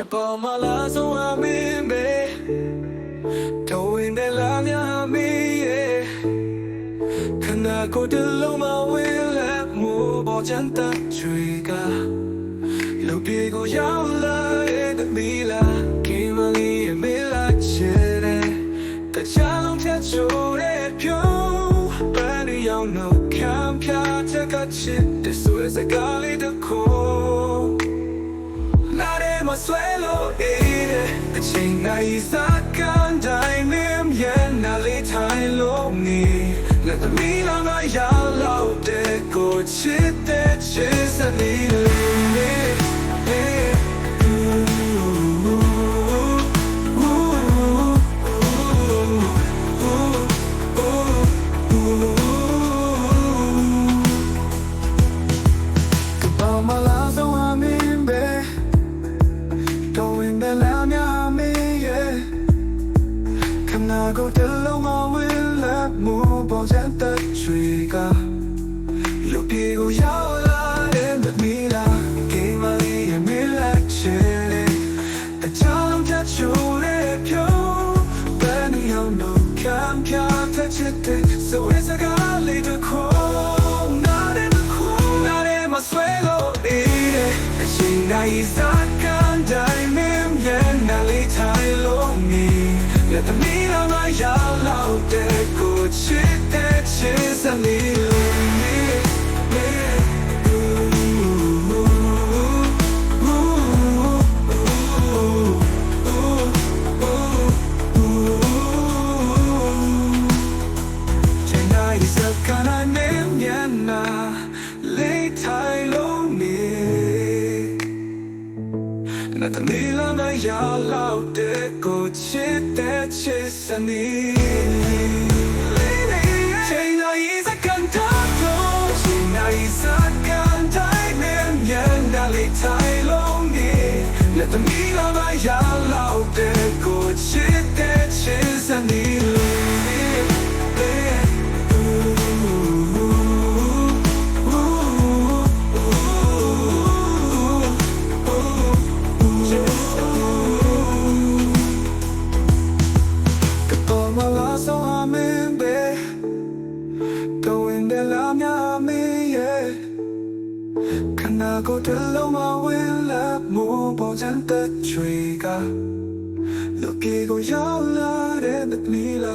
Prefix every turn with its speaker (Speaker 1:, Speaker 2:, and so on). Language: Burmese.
Speaker 1: ချပါမလာဆုံးအမင်းပဲတော်ဝင်တယ်လားများမင်းရဲ့ခနာကိုတလုံးမဝင်လက်မှုပေါ်ချန်တချွေကလူပြေကိုရောက်လာရဲ့တမီလာကိမလီရဲ့မေလာချဲတဲ့တခြားလုံးဖြတ်ချိုးတဲ့ဖြိုးပန်းရောင်နှုတ်ခံပြတဲ့ကချစ်တဲ့ဆွေစကားလေးတခု I swear အချိန်တိုင်းစကန်တိုင်းမင်းရဲ့နာလေးထိုင်လို့နေ Let me know I love the good shit ကိုတလုံးမဝင်လက်မူပေါ်ချန်တဲ့ချွေကလူပြေကိုရောက်လာတဲ့မီလာကေမလီရဲ့မီလာချေအချောင်းချက်ချိုးရဲ့ဖြိုးဘယ်နည်းအောင်လို့ကံပြတဲ့ချစ်တဲ့ so it's a golly to call not in the cool not in my suelo it is she nice that can die me yeah now lay tie long me let the meal ရောက်လောက်တဲ့ကိုချစ်တဲ့ချစ်စမီလို့နေနေฉันได้สักขนาดนี้เนี่ยนะ那的你让那呀老的过去的去想你。谁那一在看他痛，谁那一在看太绵绵，哪里太容易？那的你让那呀老。ငါကိုတလုံးမဝင်လာမို့ပေါ်ချမ်းတဲ့ချွေကလူကြီးကိုရောက်လာတဲ့မီလာ